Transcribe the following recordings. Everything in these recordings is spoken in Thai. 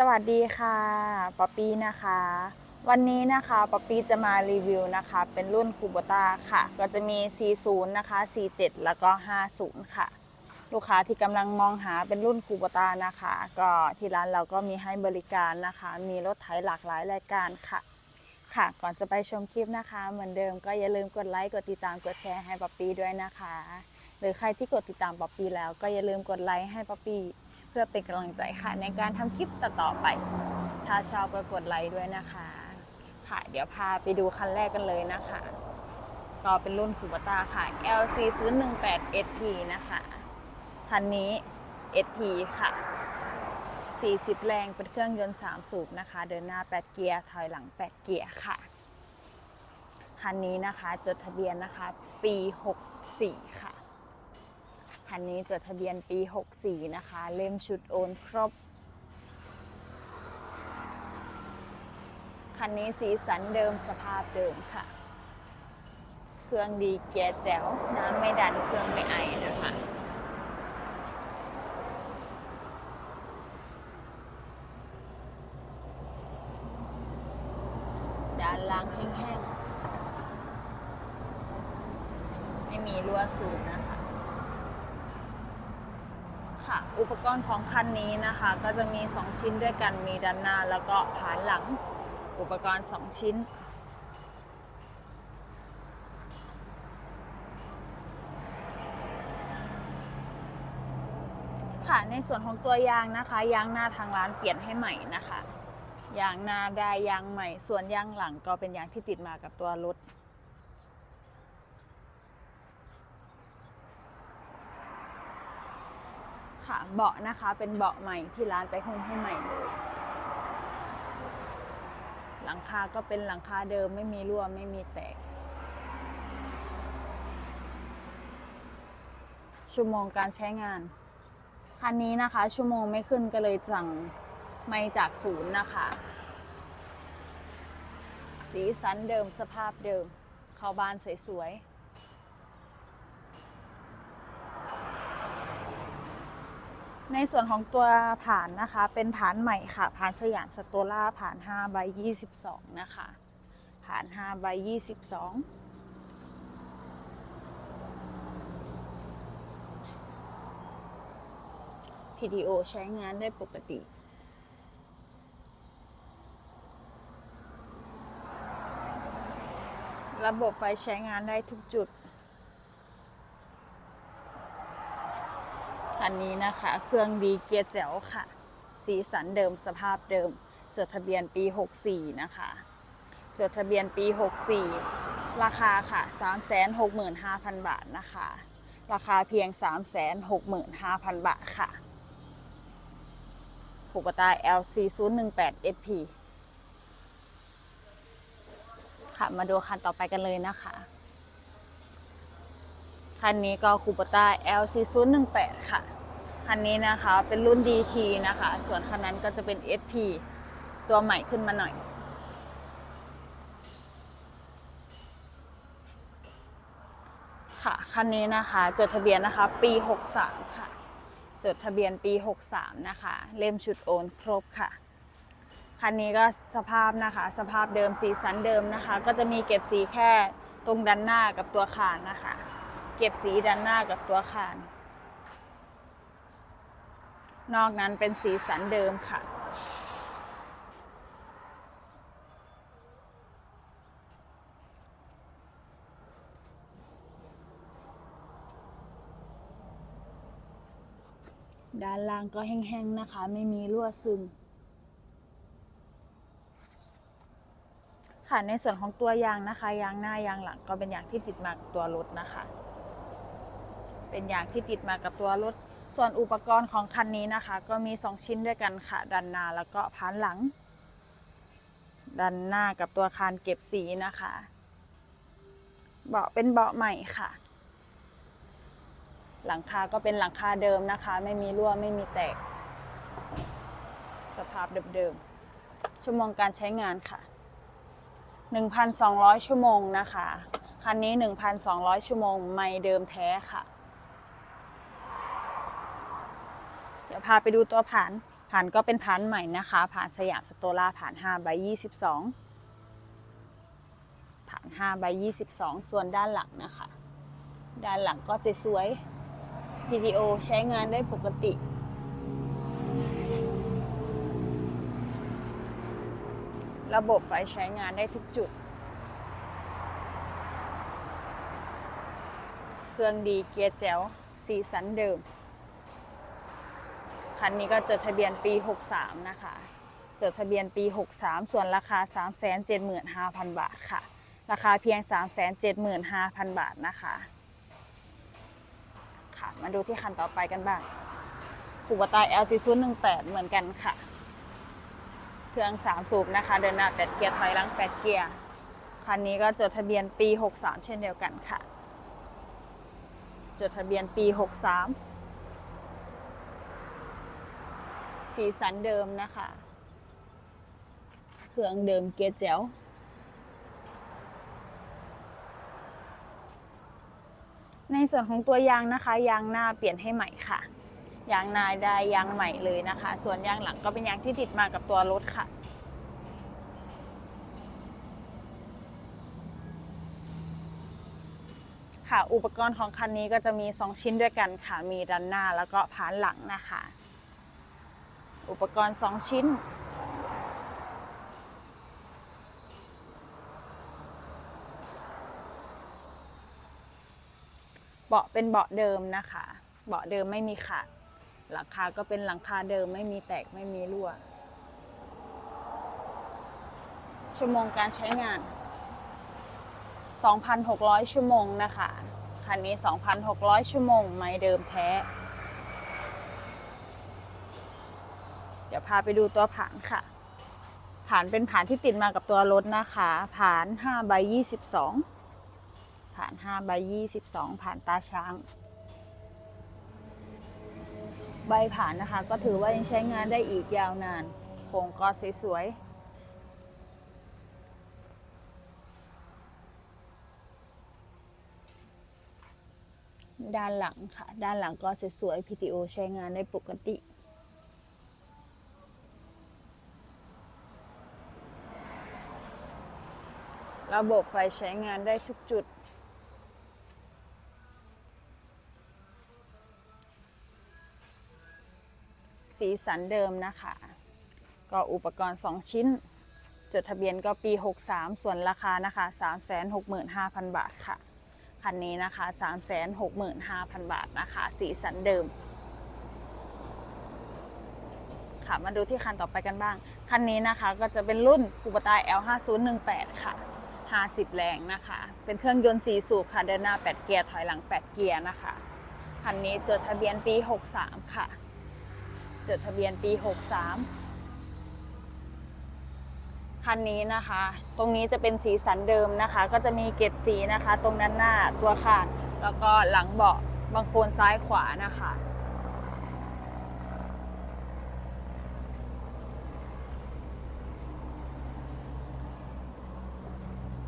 สวัสดีค่ะป๊อปปี้นะคะ วันนี้นะคะป๊อปปี้จะมารีวิวนะคะ เป็นรุ่นคูโบต้าค่ะ ก็จะมี 40 นะคะ 47 แล้วก็ 50 ค่ะ ลูกค้าที่กำลังมองหาเป็นรุ่นคูโบต้านะคะ ก็ที่ร้านเราก็มีให้บริการนะคะ มีรถไถหลากหลายรายการค่ะ ค่ะ ก่อนจะไปชมคลิปนะคะ เหมือนเดิมก็อย่าลืมกดไลค์ กดติดตาม กดแชร์ให้ป๊อปปี้ด้วยนะคะ หรือใครที่กดติดตามป๊อปปี้แล้วก็อย่าลืมกดไลค์ให้ป๊อปปี้ พื่อเป็นกำลังใจค่ะ ในการทำคลิปต่อๆไป ถ้าชอบก็กดไลค์ด้วยนะคะ ค่ะ เดี๋ยวพาไปดูคันแรกกันเลยนะคะ ก็เป็นรุ่นคูบต้าค่ะ LC 0 1 8 SP นะคะ คันนี้ SP ค่ะ 40 แรงเป็นเครื่องยนต์ 3 สูบนะคะ เดินหน้า 8 เกียร์ ถอยหลัง 8 เกียร์ค่ะ คันนี้นะคะ จดทะเบียนนะคะ ปี 64 ค่ะ คันนี้จดทะเบียนปี 64 นะคะ เล่มชุดโอนครบ คันนี้สีสันเดิมสภาพเดิมค่ะ เครื่องดีเกียร์แจ๋ว น้ำไม่ดันเครื่องไม่ไอนะคะด้านล่างแห้งๆ ไม่มีรั่วซึมนะ ค่ะ อุปกรณ์ของคันนี้นะคะ ก็จะมี 2 ชิ้นด้วยกันมีด้านหน้า แล้วก็ผานหลังอุปกรณ์ 2 ชิ้น ค่ะในส่วนของตัวยางนะคะ ยางหน้าทางร้านเปลี่ยนให้ใหม่นะคะยางหน้าได้ยางใหม่ ส่วนยางหลังก็เป็นยางที่ติดมากับตัวรถ ค่ะ เบาะนะคะเป็นเบาะใหม่ที่ร้านไปหุ้มให้ใหม่เลย หลังคาก็เป็นหลังคาเดิมไม่มีรั่วไม่มีแตก ชั่วโมงการใช้งาน คันนี้นะคะ ชั่วโมงไม่ขึ้นก็เลยสั่งไม่จากศูนย์นะคะ สีสันเดิมสภาพเดิม เข้าบ้านสวยๆ ในส่วนของตัวผ่านนะคะ เป็นผ่านใหม่ค่ะผ่านสยามสโตล่าผ่าน5ใบ22 นะคะผ่าน5ใบ22 PDO ใช้งานได้ปกติ ระบบไฟใช้งานได้ทุกจุด คันนี้นะคะ เครื่องดีเกียร์แจ๋วค่ะ สีสันเดิมสภาพเดิม จดทะเบียนปี 64 นะคะ จดทะเบียนปี 64 ราคาค่ะ 365,000 บาทนะคะ ราคาเพียง 365,000 บาทค่ะคูปตา LC 0 1 8 SP ค่ะ มาดูคันต่อไปกันเลยนะคะ คันนี้ก็คูปตา LC 0 1 8ค่ะ คันนี้นะคะ เป็นรุ่น DT นะคะ ส่วนคันนั้นก็จะเป็น SP ตัวใหม่ขึ้นมาหน่อย ค่ะคันนี้นะคะ จดทะเบียนนะคะ ปี 63 ค่ะ จดทะเบียนปี 63 นะคะ เล่มชุดโอนครบค่ะคันนี้ก็สภาพนะคะ สภาพเดิมสีสันเดิมนะคะ ก็จะมีเก็บสีแค่ตรงด้านหน้ากับตัวคานนะคะ เก็บสีด้านหน้ากับตัวคาน นอกนั้นเป็นสีสันเดิมค่ะ ด้านล่างก็แห้งๆนะคะ ไม่มีรั่วซึมค่ะในส่วนของตัวยางนะคะยางหน้ายางหลังก็เป็นยางที่ติดมากับตัวรถนะคะ เป็นยางที่ติดมากับตัวรถ ส่วนอุปกรณ์ของคันนี้นะคะ ก็มี 2 ชิ้นด้วยกันค่ะ ด้านหน้าแล้วก็พานหลัง ด้านหน้ากับตัวคานเก็บสีนะคะ เบาะเป็นเบาะใหม่ค่ะ หลังคาก็เป็นหลังคาเดิมนะคะ ไม่มีรั่วไม่มีแตก สภาพเดิมๆชั่วโมงการใช้งานค่ะ 1,200 ชั่วโมงนะคะ คันนี้ 1,200 ชั่วโมง ไม่เดิมแท้ค่ะ เดี๋ยวพาไปดูตัวผ่านผผ่านก็เป็นผ่านใหม่นะคะ ผ่านสยามสโตล่าผ่าน5ใบ22 ผ่าน5ใบ22 ส่วนด้านหลังนะคะ ด้านหลังก็สวยๆ PTO ใช้งานได้ปกติระบบไฟใช้งานได้ทุกจุด เครื่องดีเกียร์แจ๋วสีสันเดิม คันนี้ก็จดทะเบียนปี 63 นะคะ จดทะเบียนปี 63 ส่วนราคา 375,000 บาทค่ะ ราคาเพียง 375,000 บาทนะคะ ค่ะ มาดูที่คันต่อไปกันบ้างคูบตา LC 0 1 8 เหมือนกันค่ะ เครื่อง 3 สูบนะคะ เดินหน้า 8 เกียร์ ถอยหลัง 8 เกียร์ คันนี้ก็จดทะเบียนปี 63 เช่นเดียวกันค่ะ จดทะเบียนปี 63 สีสันเดิมนะคะ เครื่องเดิมเกียร์แจ๋วในส่วนของตัวยางนะคะ ยางหน้าเปลี่ยนให้ใหม่ค่ะ ยางหนาได้ยางใหม่เลยนะคะ ส่วนยางหลังก็เป็นยางที่ติดมากับตัวรถค่ะ ค่ะ อุปกรณ์ของคันนี้ก็จะมี 2 ชิ้นด้วยกันค่ะ มีดันหน้าแล้วก็ผานหลังนะคะ อุปกรณ์ 2 ชิ้น เบาะเป็นเบาะเดิมนะคะ เบาะเดิมไม่มีขาด หลังคาก็เป็นหลังคาเดิมไม่มีแตกไม่มีรั่ว ชั่วโมงการใช้งาน 2,600 ชั่วโมงนะคะ คันนี้ 2,600 ชั่วโมง ไม่เดิมแท้ เดี๋ยว พาไปดูตัวผานค่ะ ผานเป็นผานที่ติดมากับตัวรถนะคะ ผาน5ใบ22 ผาน5ใบ22ผานตาช้าง ใบผานนะคะ ก็ถือว่ายังใช้งานได้อีกยาวนาน โครงก็สวยๆด้านหลังค่ะ ด้านหลังก็สวยๆ PTO ใช้งานได้ปกติ ระบบไฟใช้งานได้ทุกจุด สีสันเดิมนะคะ ก็อุปกรณ์ 2 ชิ้น จดทะเบียนก็ปี 63 ส่วนราคานะคะ 365,000 บาทค่ะ คันนี้นะคะ 365,000 บาทนะคะ สีสันเดิมค่ะมาดูที่คันต่อไปกันบ้าง คันนี้นะคะก็จะเป็นรุ่นคูปตา L5018 ค่ะ 50 แรงนะคะ เป็นเครื่องยนต์ 4 สูบค่ะเดินหน้า 8 เกียร์ถอยหลัง 8 เกียร์นะคะคันนี้จดทะเบียนปี 63 ค่ะ จดทะเบียนปี 63 คันนี้นะคะ ตรงนี้จะเป็นสีสันเดิมนะคะ ก็จะมีเกล็ดสีนะคะ ตรงด้านหน้าตัวคานแล้วก็หลังเบาะบางโคนซ้ายขวานะคะ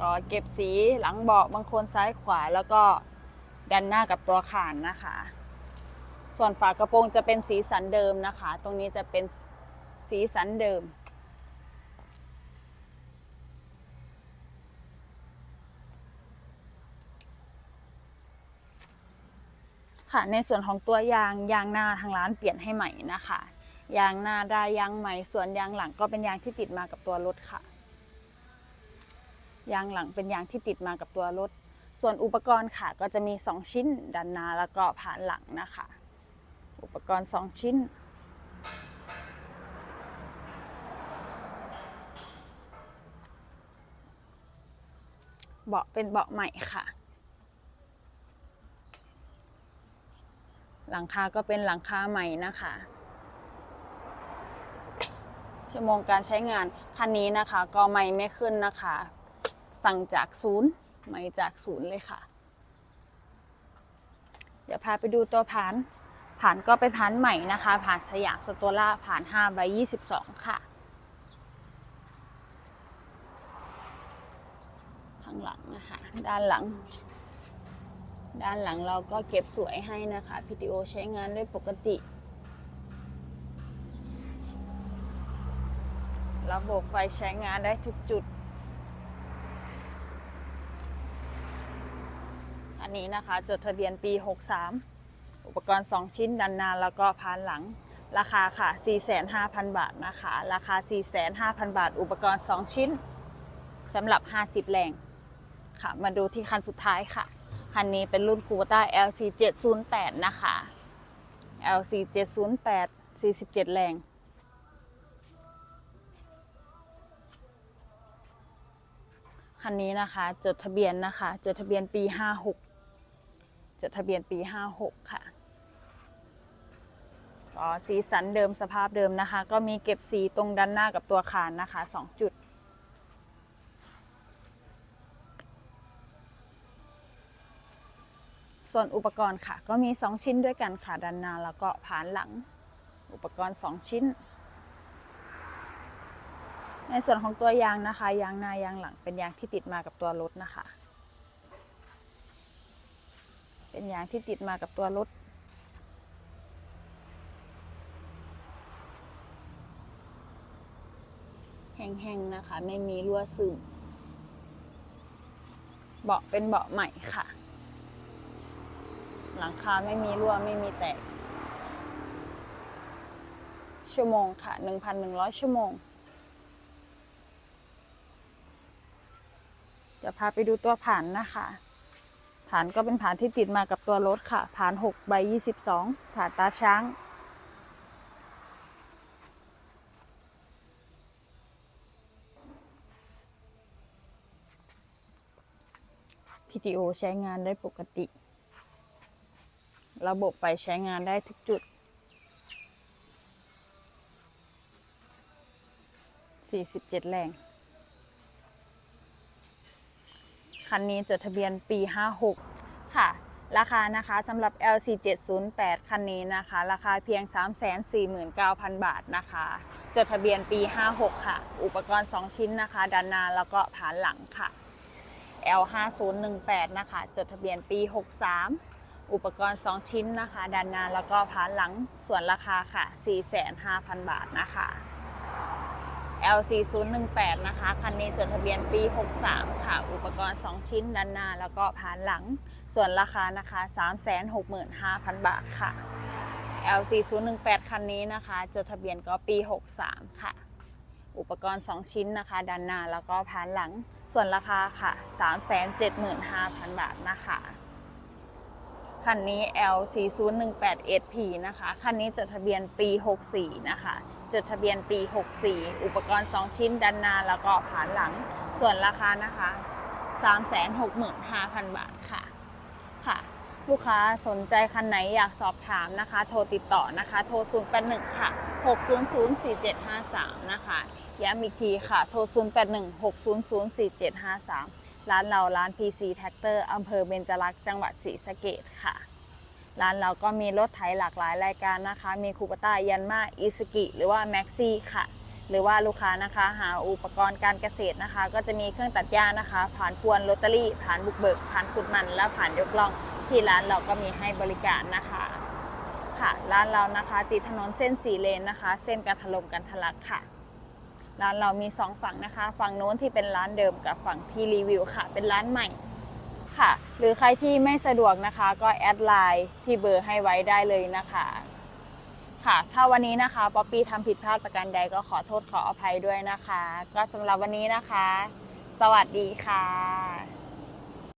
ก็เก็บสีหลังเบาะบางคนซ้ายขวาแล้วก็ดันหน้ากับตัวขานนะคะ ส่วนฝากระโปรงจะเป็นสีสันเดิมนะคะ ตรงนี้จะเป็นสีสันเดิม ค่ะในส่วนของตัวยางยางหน้าทางร้านเปลี่ยนให้ใหม่นะคะ ยางหน้าได้ยางใหม่ ส่วนยางหลังก็เป็นยางที่ติดมากับตัวรถค่ะ ยางหลังเป็นยางที่ติดมากับตัวรถ ส่วนอุปกรณ์ค่ะก็จะมี 2 ชิ้นด้านหน้าแล้วก็ผ่านหลังนะคะ อุปกรณ์ 2 ชิ้น เบาะเป็นเบาะใหม่ค่ะ หลังคาก็เป็นหลังคาใหม่นะคะชั่วโมงการใช้งานคันนี้นะคะ ก็ไม่ไม่ขึ้นนะคะ สั่งจากศูนย์ไม่จากศูนย์เลยค่ะ เดี๋ยวพาไปดูตัวผ่าน ผ่านก็เป็นผ่านใหม่นะคะ ผ่านสยามสโตล่าผ่าน5ใบ22 ค่ะ ข้างหลังนะคะ ด้านหลัง ด้านหลังเราก็เก็บสวยให้นะคะ PTO ใช้งานได้ปกติ ระบบไฟใช้งานได้ทุกจุด นนี้นะคะ จดทะเบียนปี 63 อุปกรณ์ 2 ชิ้นดันหนาแล้วก็พานหลัง ราคาค่ะ 45,000 บาทนะคะ ราคา 45,000 บาท อุปกรณ์ 2 ชิ้นสำหรับ 50 แรงค่ะ มาดูที่คันสุดท้ายค่ะ คันนี้เป็นรุ่นคู b ต้า LC 708นะคะ LC 708 47 แรงคันนี้นะคะ จดทะเบียนนะคะ จดทะเบียนปี 56 จดทะเบียนปี 56 ค่ะก็สีสันเดิมสภาพเดิมนะคะ ก็มีเก็บสีตรงด้านหน้ากับตัวคานนะคะ 2 จุด ส่วนอุปกรณ์ค่ะ ก็มี 2 ชิ้นด้วยกันค่ะด้านหน้าแล้วก็ผานหลัง อุปกรณ์ 2 ชิ้น ในส่วนของตัวยางนะคะ ยางหน้ายางหลังเป็นยางที่ติดมากับตัวรถนะคะ เป็นยางที่ติดมากับตัวรถ แห้งๆนะคะ ไม่มีรั่วซึมเบาะเป็นเบาะใหม่ค่ะ หลังคาไม่มีรั่วไม่มีแตก ชั่วโมงค่ะ 1,100 ชั่วโมงเดี๋ยวพาไปดูตัวผ่านนะคะ ผ่านก็เป็นผ่านที่ติดมากับตัวรถค่ะผ่าน6ใบ22ผ่านตาช้าง PTO ใช้งานได้ปกติ ระบบไฟใช้งานได้ทุกจุด 47 แรง คันนี้จดทะเบียนปี 56 ค่ะ ราคานะคะสำหรับ LC 708 คันนี้นะคะ ราคาเพียง 349,000 บาทนะคะ จดทะเบียนปี 56 ค่ะ อุปกรณ์ 2 ชิ้นนะคะด้านหน้าแล้วก็ผานหลังค่ะ L 5018 นะคะ จดทะเบียนปี 63อุปกรณ์ 2 ชิ้นนะคะด้านหน้าแล้วก็ผานหลังส่วนราคาค่ะ 45,000 บาทนะคะ LC 018 นะคะ คันนี้จดทะเบียนปี 63 ค่ะ อุปกรณ์ 2 ชิ้นด้านหน้า แล้วก็ผานหลัง ส่วนราคานะคะ 365,000 บาทค่ะ LC 018 คันนี้นะคะ จดทะเบียนก็ปี 63 ค่ะ อุปกรณ์ 2 ชิ้นนะคะด้านหน้าแล้วก็ผานหลัง ส่วนราคาค่ะ 375,000 บาทนะคะคันนี้ L 4 0 1 8 SP นะคะ คันนี้จดทะเบียนปี 64 นะคะ จดทะเบียนปี 64 อุปกรณ์ 2 ชิ้นด้านหน้าแล้วก็ผานหลัง ส่วนราคานะคะ 365,000 บาทค่ะ ค่ะ ลูกค้าสนใจคันไหนอยากสอบถามนะคะ โทรติดต่อนะคะ โทร 081 ค่ะ 6004753 นะคะ ย้ำอีกทีค่ะ โทร 081 6004753 ร้านเราร้าน PC Tractor อำเภอเบญจรักษ์ จังหวัดศรีสะเกดค่ะ ร้านเราก็มีรถไถหลากหลายรายการนะคะ มีคูปต้ายันมาอิสกิ หรือว่าแม็กซี่ค่ะ หรือว่าลูกค้านะคะ หาอุปกรณ์การเกษตรนะคะ ก็จะมีเครื่องตัดหญ้านะคะ ผ่านพวนลอตเตอรี่ ผ่านบุกเบิก ผ่านขุดมัน และผ่านยกล่อง ที่ร้านเราก็มีให้บริการนะคะ ค่ะ ร้านเรานะคะติดถนนเส้นสีเลนนะคะ เส้นกันทลมกันทะลักค่ะร้านเรามีสองฝั่งนะคะ ฝั่งโน้นที่เป็นร้านเดิมกับฝั่งที่รีวิวค่ะ เป็นร้านใหม่ ค่ะ หรือใครที่ไม่สะดวกนะคะ ก็แอดไลน์ที่เบอร์ให้ไว้ได้เลยนะคะ ค่ะ ถ้าวันนี้นะคะป๊อปปี้ทำผิดพลาดประการใดก็ขอโทษขออภัยด้วยนะคะ ก็สำหรับวันนี้นะคะ สวัสดีค่ะ